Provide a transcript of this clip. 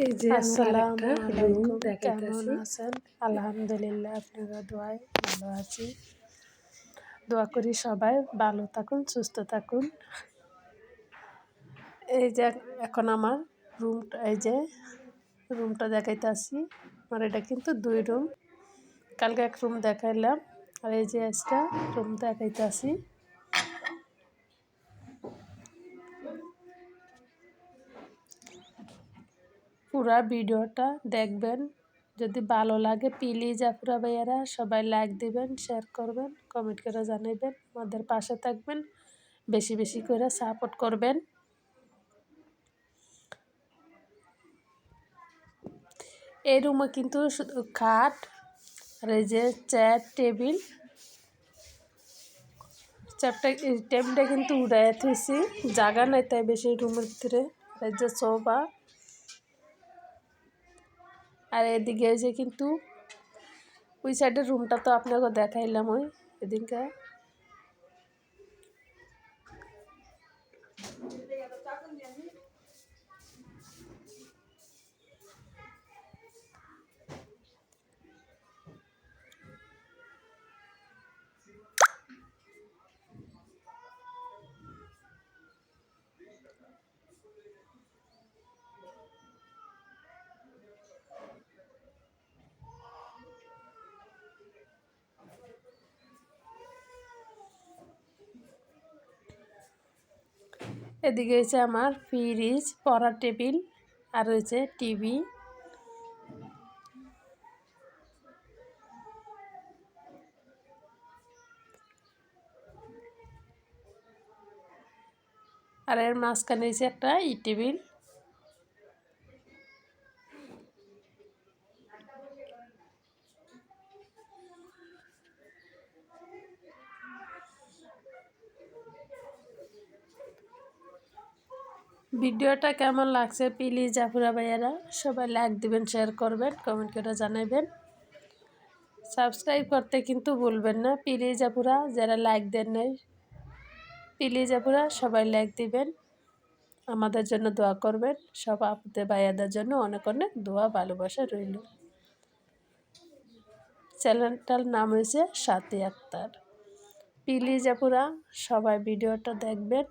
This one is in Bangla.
এই যে আসসালামু আলাইকুম কেমন আছেন? আলহামদুলিল্লাহ আপনারা দোয়ায় ভালো আছি। দোয়া করি সবাই ভালো থাকুন সুস্থ থাকুন। এই যে এখন আমার রুমটা এই যে রুমটা দেখাইতে আসি আমার এটা কিন্তু দুই রুম। কালকে এক রুম দেখাইলাম আর এই যে আজকে রুম দেখাইতে আসি পুরা ভিডিওটা দেখবেন। যদি ভালো লাগে, প্লিজ আপুরা ভাইয়ারা সবাই লাইক দিবেন শেয়ার করবেন কমেন্ট করে জানাবেন আমাদের পাশে থাকবেন, বেশি বেশি করে সাপোর্ট করবেন। এই রুমে কিন্তু শুধু খাট আর চেয়ার টেবিল চেয়ারটা টেবিলটা কিন্তু উড়াই থুইছি, জায়গা নাই তাই বেশি রুমের ভিতরে। এই সোফা আর এদিকে যে কিন্তু ওই সাইডের রুমটা তো আপনাকে দেখাইলাম ওই এদিনকে। এদিকে হচ্ছে আমার ফ্রিজ, পড়ার টেবিল আর রয়েছে টিভি। আর এর মাঝখানে হচ্ছে একটা ই টেবিল। ভিডিওটা কেমন লাগছে প্লিজ জাফুরা ভাইয়ারা সবাই লাইক দিবেন, শেয়ার করবেন কমেন্ট করে জানাবেন সাবস্ক্রাইব করতে কিন্তু ভুলবেন না। প্লিজ জাফুরা, যারা লাইক দেন নাই, প্লিজ জাফুরা, সবাই লাইক দিবেন। আমাদের জন্য দোয়া করবেন। সব আপুদের ভাইয়াদের জন্য অনেক অনেক দোয়া, ভালোবাসা রইল। চ্যানেলটার নাম হয়েছে সাথী আক্তার। প্লিজ আপুরা সবাই ভিডিওটা দেখবেন।